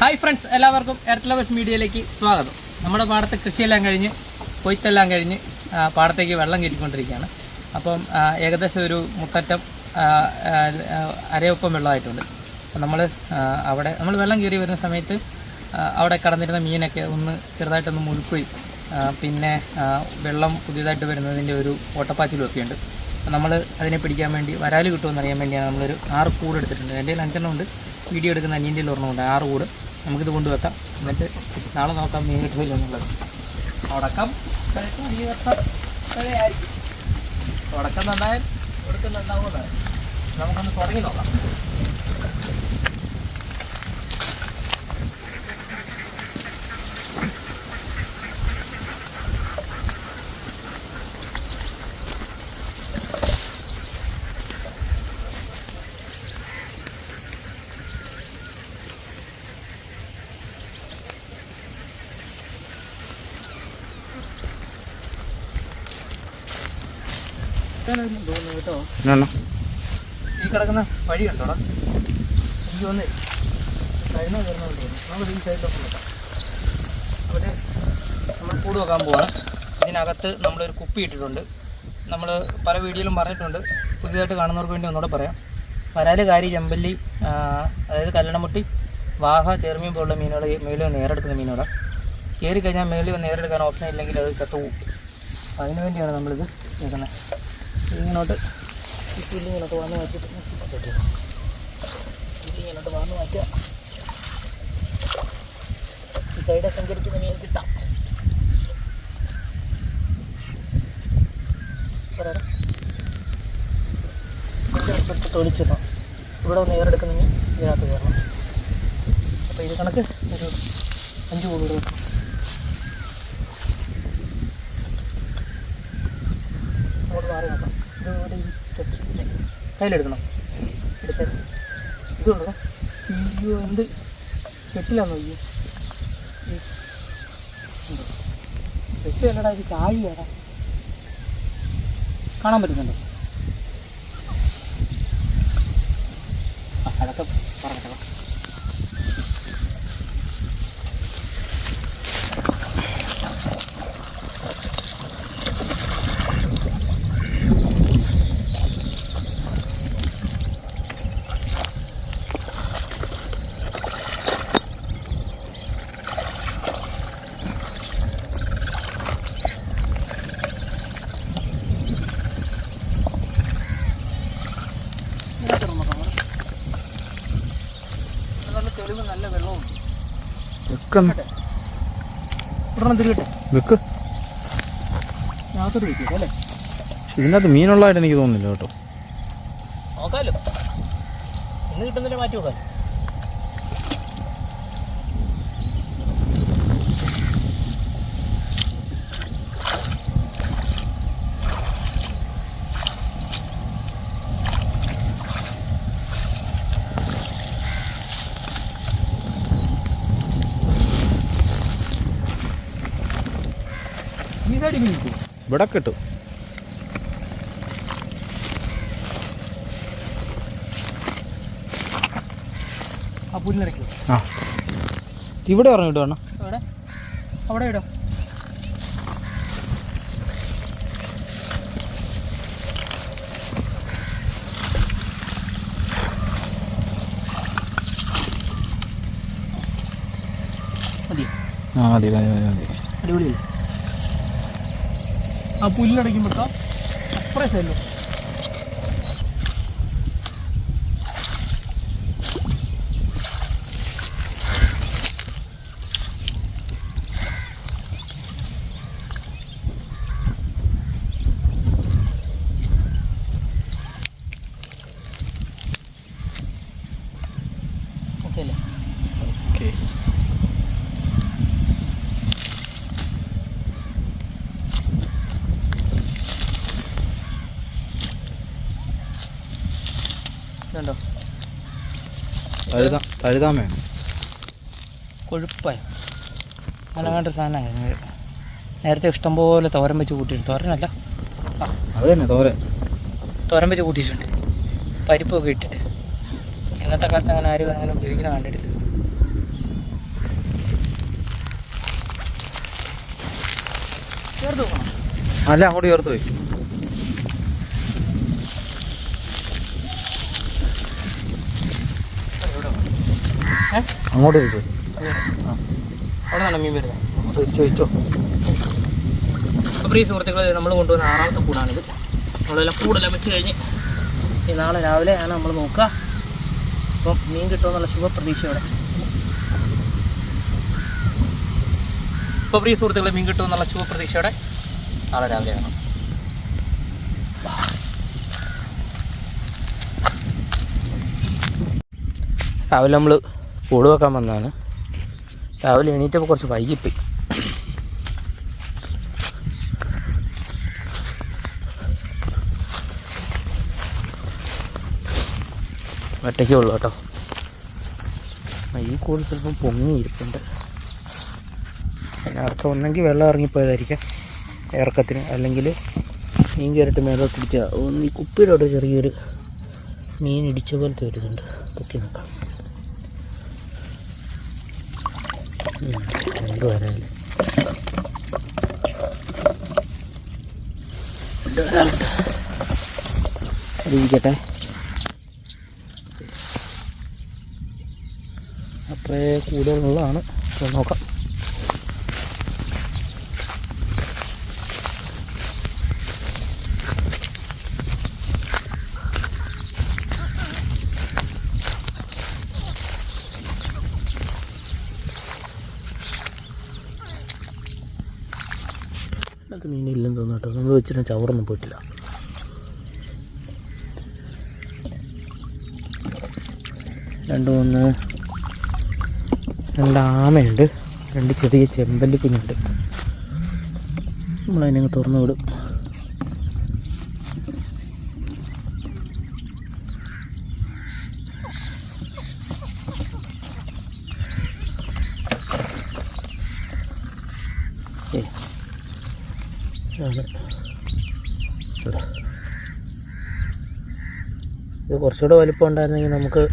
Hi friends എല്ലാവർക്കും earth മീഡിയയിലേക്ക് സ്വാഗതം. നമ്മുടെ പാടത്ത് കൃഷിയെല്ലാം കഴിഞ്ഞ് കൊയ്ത്തെല്ലാം കഴിഞ്ഞ് പാടത്തേക്ക് വെള്ളം കയറ്റിക്കൊണ്ടിരിക്കുകയാണ്. അപ്പം ഏകദേശം ഒരു ആ, അരയൊപ്പം വെള്ളമായിട്ടുണ്ട്. അപ്പം നമ്മൾ അവിടെ നമ്മൾ വെള്ളം കയറി വരുന്ന സമയത്ത് അവിടെ കടന്നിരുന്ന മീനൊക്കെ ഒന്ന് ചെറുതായിട്ടൊന്ന് മുഴുക്കുകയും പിന്നെ വെള്ളം പുതിയതായിട്ട് വരുന്നതിന്റെ ഒരു ഓട്ടപ്പാച്ചിലും ഉണ്ട് നമ്മൾ അതിനെ പിടിക്കാൻ വേണ്ടി വരാൽ കിട്ടുമെന്ന് അറിയാൻ വേണ്ടിയാണ് നമ്മളൊരു ആറ് കൂട് എടുത്തിട്ടുണ്ട്. എന്റെ അഞ്ചെണ്ണം ഉണ്ട്. വീഡിയോ എടുക്കുന്ന അനിയന്റെ ഒരെണ്ണമുണ്ട് ആറ് കൂട്. നമുക്കിത് കൊണ്ടുവെക്കാം. എന്നിട്ട് നാളെ നോക്കാം മീൻ കിട്ടുമല്ലോ എന്നുള്ളത്. തുടക്കം. തുടക്കം നന്നായാൽ ഒടുക്കം നന്നാവുന്നതാണ് നമുക്കൊന്ന് തുടങ്ങി നോക്കാം. ഇതാണെന്ന് തോന്നുന്നു കേട്ടോ. ഈ കിടക്കുന്ന വഴി കണ്ടോടാ. എനിക്ക് തോന്നി കഴിഞ്ഞ കയറുന്ന തോന്നുന്നു നമുക്ക് ഈ സൈഡിലൊക്കെ നോക്കാം അവിടെ നമ്മൾ കൂട് വെക്കാൻ പോവാണ്. ഇതിനകത്ത് നമ്മളൊരു കുപ്പി ഇട്ടിട്ടുണ്ട്. നമ്മൾ പല വീഡിയോയിലും പറഞ്ഞിട്ടുണ്ട്. പുതിയതായിട്ട് കാണുന്നവർക്ക് വേണ്ടി ഒന്നുകൂടെ പറയാം. വരാൽ കാരി ചെമ്പല്ലി അതായത് കല്ലണമുട്ടി വാഹ ചേർമീൻ പോലുള്ള മീനുകൾ മേളിൽ വന്ന് നേരെടുക്കുന്ന മീനുകളാണ് കയറി കഴിഞ്ഞാൽ മേളിൽ വന്ന് നേരെടുക്കാൻ ഓപ്ഷൻ ഇല്ലെങ്കിൽ അത് ചത്തുപോകും അതിന് വേണ്ടിയാണ് നമ്മളിത് വെക്കുന്നത്. ഇങ്ങോട്ട്. ഈ വന്ന് മാറ്റിയിട്ട് പുല്ല് ഇങ്ങോട്ട് വന്ന് മാറ്റുക ഈ സൈഡ് സഞ്ചരിക്കുന്ന മീൻ കിട്ടാം തൊലിച്ചിടണം ഇവിടെ ഒന്ന് ഏറെടുക്കുന്നെങ്കിൽ ഇതിനകത്ത് കയറണം. അപ്പോൾ ഇത് കണക്ക് ഒരു അഞ്ച് കൂടുതൽ അങ്ങോട്ട് മാറി നോക്കാം ഇത് ഇവിടെ ഈ കെട്ടില്ലേ കയ്യിലെടുക്കണം. എടുത്ത്. ഇത് കൊടുക്കാം അയ്യോ എന്ത്? കെട്ടിലാന്നോ അയ്യോ കെട്ടിലല്ലടാ ഇത് ചാഴിയാടാ. കാണാൻ പറ്റുന്നുണ്ടോ? അതൊക്കെ പറഞ്ഞോ ഇതിനകത്ത് നോക്കാം ഇവിടെ നല്ല തെളിവ് നല്ല വെള്ളവും വയ്ക്കുക അല്ലേ? ഇതിനകത്ത് മീനുള്ളതായിട്ട് എനിക്ക് തോന്നുന്നില്ല കേട്ടോ. നോക്കാലോ. ഇന്ന് കിട്ടുന്നില്ല മാറ്റി നോക്കാം ഈ സൈഡിൽ മീൻ കിട്ടും ഇവിടെ കിട്ടും. ആ ആ. ഇവിടെ പറഞ്ഞു കിട്ടുവാണ് അവിടെ ഇടാം. ആ മതി മതി മതി മതി. അടിപൊളിയല്ലേ? ആ പുല്ലടയ്ക്കുമ്പോഴത്തെ അപ്പുറേ സൈഡിലോ കണ്ടോ തഴുതാമ കൊഴുപ്പായ? നല്ല വേണ്ട സാധനമാണ് നേരത്തെ ഇഷ്ടംപോലെ തോരൻ വെച്ച് കൂട്ടിയിട്ടുണ്ട്. തോരനല്ല? അത് തന്നെ തോരൻ. തോരൻ വെച്ച് കൂട്ടിയിട്ടുണ്ട്. പരിപ്പൊക്കെ ഇട്ടിട്ട്. ഇന്നത്തെ കാലത്ത് അങ്ങനെ ആരും അങ്ങനെ ഉപയോഗിക്കുന്ന കണ്ടിട്ടില്ല. ചേർത്ത് പോകണം അല്ല അങ്ങോട്ട് ചേർത്ത് പോയി അങ്ങോട്ട് തിരിച്ചു. അവിടെ നിന്നാണ് മീൻ വരുന്നത്? വെച്ചോ അപ്പോൾ ഈ സുഹൃത്തുക്കളെ നമ്മൾ കൊണ്ടുവന്ന ആറാമത്തെ കൂടാണിത്. നമ്മളെല്ലാം കൂടെല്ലാം വെച്ച് കഴിഞ്ഞ് ഈ നാളെ രാവിലെയാണ് നമ്മൾ നോക്കുക. അപ്പം മീൻ കിട്ടുമെന്നുള്ള ശുഭപ്രതീക്ഷയോടെ. ഇപ്പോൾ പ്രിയ സുഹൃത്തുക്കളെ മീൻ കിട്ടുമെന്നുള്ള ശുഭപ്രതീക്ഷയോടെ നാളെ രാവിലെയാണ്. രാവിലെ നമ്മൾ കൂട് വെക്കാൻ വന്നതാണ് രാവിലെ എണീറ്റപ്പോൾ കുറച്ച് വൈകിപ്പോയി. ഒറ്റയ്ക്കേ ഉള്ളൂ കേട്ടോ. ഈ കൂട് ചിലപ്പം പൊങ്ങി ഇരിപ്പുണ്ട്. അതിനർത്ഥം ഒന്നെങ്കിൽ വെള്ളം ഇറങ്ങിപ്പോയതായിരിക്കാം. ഇറക്കത്തിന്. അല്ലെങ്കിൽ മീൻ കയറിയിട്ട് മേലോട്ട് ഇടിച്ച ഒന്ന് ഈ കുപ്പിയിലോട്ട് ചെറിയൊരു മീൻ ഇടിച്ച പോലത്തെ ഒരു പൊക്കി നോക്കാം. വരാറുണ്ട് അത്രേ കൂടുതലുള്ളതാണ്. നോക്കാം ഇതിനകത്ത് മീനില്ലെന്ന് തോന്നുന്നു വെച്ചിട്ട് ചവറൊന്നും പോയിട്ടില്ല. രണ്ട് മൂന്ന് രണ്ട് ആമയുണ്ട്. രണ്ട് ചെറിയ ചെമ്പല്ലി കുഞ്ഞുണ്ട്. നമ്മളതിനെ തുറന്നു വിടും. കുറച്ചുകൂടെ വലിപ്പം ഉണ്ടായിരുന്നെങ്കിൽ നമുക്ക്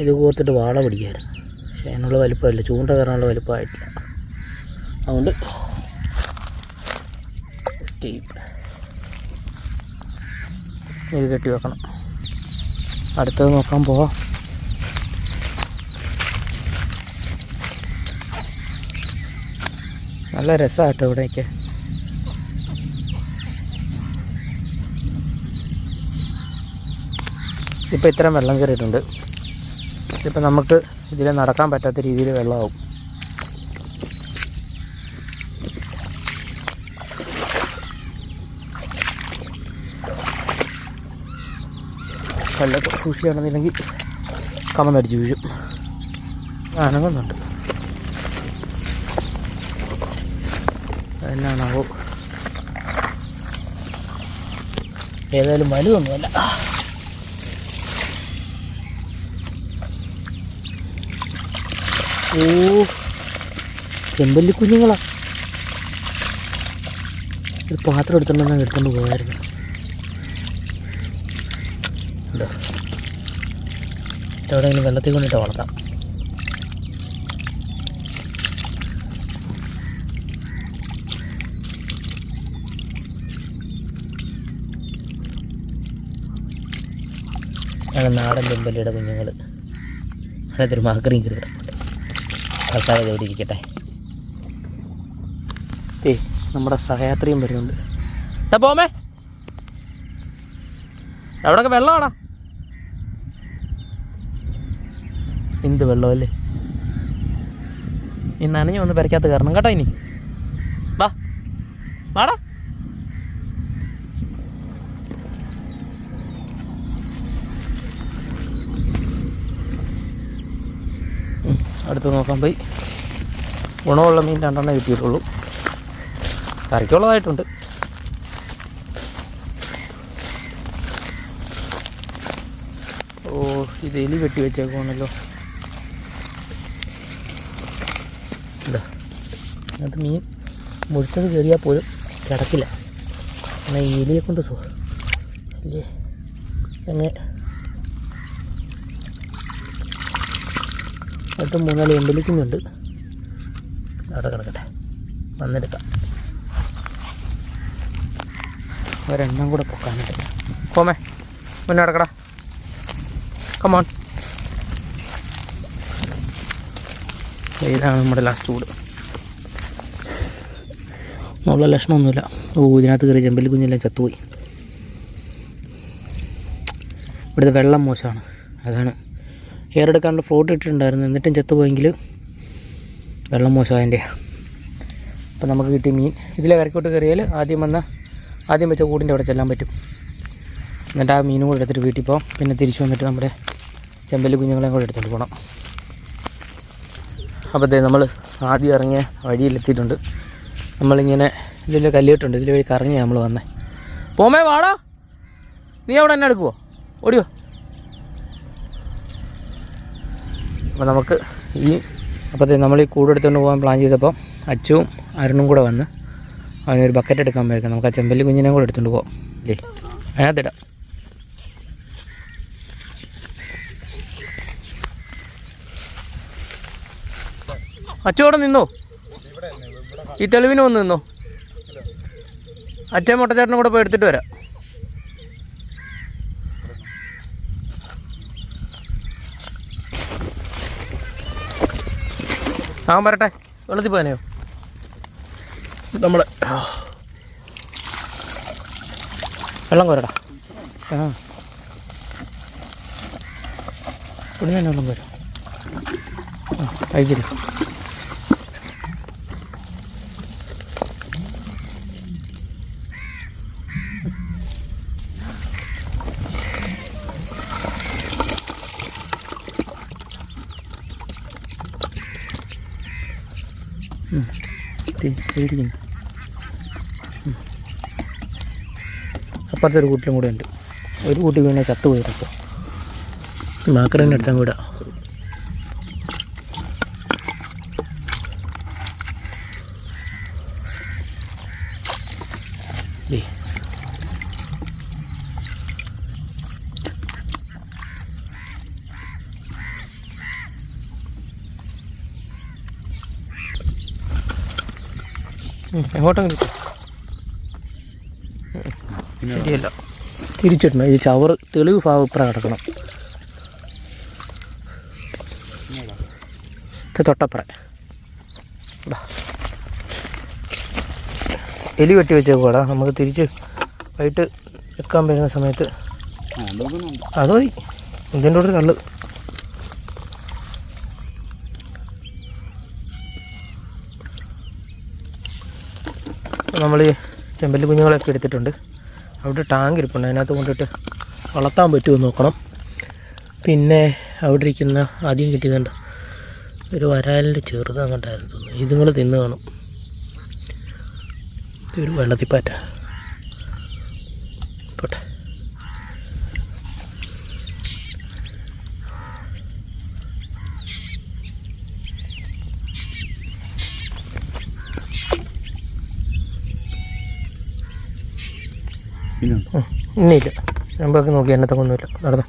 ഇത് കോർത്തിട്ട് വാള പിടിക്കായിരുന്നു. പക്ഷേ അതിനുള്ള വലിപ്പമില്ല. ചൂണ്ട കയറാനുള്ള വലിപ്പമായിട്ടില്ല. അതുകൊണ്ട് ഇത് കെട്ടി വെക്കണം. അടുത്തത് നോക്കാൻ പോവാം. നല്ല രസമാട്ടോ ഇവിടേക്ക്. ഇപ്പോൾ ഇത്രയും വെള്ളം കയറിയിട്ടുണ്ട്. ഇതിപ്പോൾ നമുക്ക് ഇതിൽ നടക്കാൻ പറ്റാത്ത രീതിയിൽ വെള്ളമാവും. വെള്ളത്തിൽ സൂക്ഷിക്കുകയാണെന്നില്ലെങ്കിൽ കമന്നടിച്ച് വീഴും. അനങ്ങുന്നുണ്ട്. എന്നാണാവോ? ഏതായാലും വലുതൊന്നുമല്ല. ഓ ചെമ്പല്ലി കുഞ്ഞുങ്ങളാ. ഒരു പാത്രം എടുത്തോണ്ടെന്ന് എടുത്തോണ്ട് പോയായിരുന്നു. എവിടെയെങ്കിലും വെള്ളത്തിൽ കൊണ്ടിട്ട് വളർത്താം. ഞങ്ങൾ നാടൻ ചെമ്പല്ലിയുടെ കുഞ്ഞുങ്ങൾ അതിനകത്തൊരു മാക്രീം കയറി കിടപ്പുണ്ട് ഇത് ഇവിടെ ഏ നമ്മുടെ സഹയാത്രിയും വരുന്നുണ്ട്. പോമേ. അവിടെയൊക്കെ വെള്ളമാണോ എന്ത് വെള്ളമല്ലേ? ഈ നനഞ്ഞു വന്ന് പെരക്കാത്ത കയറണം കേട്ടോ ഇനി. വാ. വാടാ. അടുത്ത് നോക്കാൻ പോയി. ഗുണമുള്ള മീൻ രണ്ടെണ്ണേ കിട്ടിയിട്ടുള്ളൂ. കറിക്കുള്ളതായിട്ടുണ്ട്. ഓ ഇത് എലി വെട്ടി വെച്ചേക്കുവാണല്ലോ. എന്താ അതിനകത്ത് മീൻ മുഴുത്തത് കയറിയാൽ പോലും കിടക്കില്ല. എന്നാൽ ഈ എലിയെ കൊണ്ട് സോ അല്ലേ? അങ്ങനെ എന്നിട്ട് മൂന്നാൽ എമ്പലിക്കുന്നുണ്ട് അവിടെ കിടക്കട്ടെ. വന്നെടുക്കാം. ഒരെണ്ണം കൂടെ പൊക്കാനുണ്ട് കോമേ മുന്നേ കിടക്കടാ കമോൺ ഇതാണ് നമ്മുടെ ലാസ്റ്റ് കൂട്. ഉള്ള ലക്ഷണമൊന്നുമില്ല. ഓ ഇതിനകത്ത് കയറി ചെമ്പല്ലി കുഞ്ഞെല്ലാം ചത്തുപോയി. ഇവിടുത്തെ വെള്ളം മോശമാണ്. അതാണ്. എയർ എടുക്കാനുള്ള ഫ്ലോട്ട് ഇട്ടിട്ടുണ്ടായിരുന്നു. എന്നിട്ടും ചത്തുപോയെങ്കിൽ വെള്ളം മോശം അതിന്റെ. അപ്പം നമുക്ക് കിട്ടിയ മീൻ. ഇതിലെ കരക്കോട്ട് കയറിയാൽ ആദ്യം വന്ന ആദ്യം വെച്ച കൂടിന്റെ അവിടെ ചെല്ലാൻ പറ്റും. എന്നിട്ട് ആ മീനും കൂടെ എടുത്തിട്ട് വീട്ടിൽ പോകാം പിന്നെ തിരിച്ചു വന്നിട്ട് നമ്മുടെ ചെമ്പല്ലി കുഞ്ഞുങ്ങളെയും കൂടെ എടുത്തിട്ട് പോകണം അപ്പോൾ ദേ നമ്മൾ ആദ്യം ഇറങ്ങിയ വഴിയിലെത്തിയിട്ടുണ്ട്. നമ്മളിങ്ങനെ ഇതിൽ കല്ലിട്ടുണ്ട് ഇതിൽ വഴി കറങ്ങിയാണ് നമ്മൾ വന്നേ. പോമേ വാടാ. നീ അവിടെ എന്നെ എടുക്കുമോ ഓടിയോ? അപ്പോൾ നമുക്ക് ഈ അപ്പോൾ നമ്മൾ ഈ കൂടെടുത്തുകൊണ്ട് പോകാൻ പ്ലാൻ ചെയ്തപ്പോൾ അച്ചുവും അരുണും കൂടെ വന്ന് അവനൊരു ബക്കറ്റ് എടുക്കാൻ പോയേക്കാം നമുക്ക് ആ ചെമ്പല്ലി കുഞ്ഞിനെയും കൂടെ എടുത്തുകൊണ്ട് പോകാം അല്ലേ അതിനകത്തിടാം അച്ചോടെ നിന്നോ? ഈ തെളിവിന് വന്ന് നിന്നോ? അച്ഛൻ മുട്ടച്ചേട്ടനും കൂടെ പോയി എടുത്തിട്ട് വരാം. അവൻ വരട്ടെ. വെള്ളത്തിൽ പോകാനെയോ നമ്മൾ വെള്ളം കോരടാ. ആ. ഇവിടെ തന്നെ വെള്ളം കോരാം. ആ കഴിച്ചില്ല ഇരിക്കുന്നു അപ്പുറത്തെ ഒരു കൂട്ടിലും കൂടെ ഉണ്ട്. ഒരു കൂട്ടി വീണ ചത്തു മാക്കറിന്റെ അടുത്തും കൂടെ എങ്ങോട്ടും കിട്ടും ശരിയല്ല. തിരിച്ചിട്ടുണ്ട് ഈ ചവറ് തെളിവ് ഭാവപ്ര ഇപ്പുറം കിടക്കണം. തൊട്ടപ്പുറ. എലി വെട്ടി വെച്ചേക്കൂടാ നമുക്ക് തിരിച്ച് വൈകിട്ട് വെക്കാൻ വരുന്ന സമയത്ത് അത് മതി. ഇതിന്റെ കൂടെ കള്ള് നമ്മൾ ഈ ചെമ്പല്ലി കുഞ്ഞുങ്ങളെയൊക്കെ എടുത്തിട്ടുണ്ട്. അവിടെ ടാങ്ക് ഇരിപ്പുണ്ട്. അതിനകത്ത് കൊണ്ടിട്ട് വളർത്താൻ പറ്റുമോ നോക്കണം. പിന്നെ അവിടെ ഇരിക്കുന്ന ആദ്യം കിട്ടിയതുണ്ട് ഒരു വരാലിന്റെ ചെറുത് അങ്ങോട്ടായിരുന്നു തോന്നുന്നു. ഇതുങ്ങൾ തിന്ന് കാണും. ഇതൊരു വെള്ളത്തിപ്പാറ്റ. പോട്ടെ. ഇന്നില്ല. ഞാൻ നോക്കി എന്നത്തെ ഒന്നുമില്ല നടന്നു.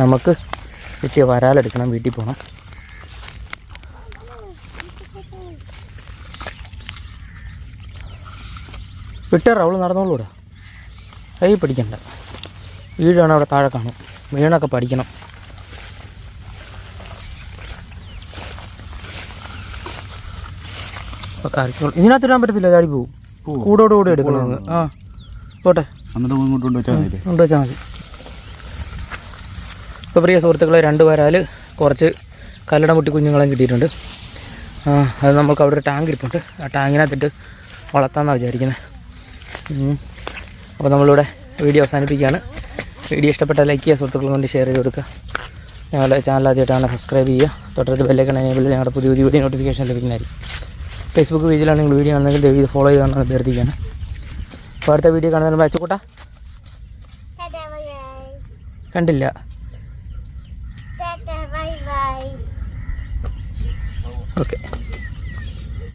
നമുക്ക് ഇച്ചിരി വരാലെടുക്കണം വീട്ടിൽ പോകണം വിട്ടേറ അവൾ നടന്നോളൂടെ. കൈ പിടിക്കണ്ട. വീടാണ് അവിടെ താഴെ കാണും. വീണൊക്കെ പഠിക്കണം. അരച്ചോളൂ ഇതിനകത്ത് ഇടാൻ പറ്റത്തില്ല ചാടി പോവും. കൂടോട് കൂടെ എടുക്കണം ആ പോട്ടെ. എന്നിട്ട് കൊണ്ട് വെച്ചാൽ മതി. കൊണ്ട് വെച്ചാൽ മതി. ഇപ്പോൾ പ്രിയ സുഹൃത്തുക്കളെ രണ്ട് വരാൽ കുറച്ച് കല്ലട മുട്ടി കുഞ്ഞുങ്ങളെയും കിട്ടിയിട്ടുണ്ട്. ആ അത് നമുക്ക് അവിടെ ഒരു ടാങ്ക് ഇരിപ്പുണ്ട്. ആ ടാങ്കിനകത്തിട്ട് വളർത്താമെന്നാണ് വിചാരിക്കുന്നത് അപ്പോൾ നമ്മളിവിടെ വീഡിയോ അവസാനിപ്പിക്കുകയാണ്. വീഡിയോ ഇഷ്ടപ്പെട്ട ലൈക്ക് ചെയ്യുക സുഹൃത്തുക്കൾ കൊണ്ട് ഷെയർ ചെയ്ത് കൊടുക്കുക. ഞങ്ങളുടെ ചാനൽ ആദ്യമായിട്ടാണ് സബ്സ്ക്രൈബ് ചെയ്യുക. തൊട്ടടുത്ത് ബെല്ലൈക്കൺ എനേബിൾ ഞങ്ങളുടെ പുതിയ പുതിയ വീഡിയോ നോട്ടിഫിക്കേഷൻ ലഭിക്കുന്നതായിരിക്കും. ഫേസ്ബുക്ക് പേജിലാണ് നിങ്ങൾ വീഡിയോ കാണുന്നതെങ്കിൽ ദയവ് ഇത് ഫോളോ ചെയ്താണെന്ന് അഭ്യർത്ഥിക്കുകയാണ് അപ്പോൾ അടുത്ത വീഡിയോ കാണുന്നതിന് അയച്ചുകൂട്ടാ. കണ്ടില്ല. ഓക്കെ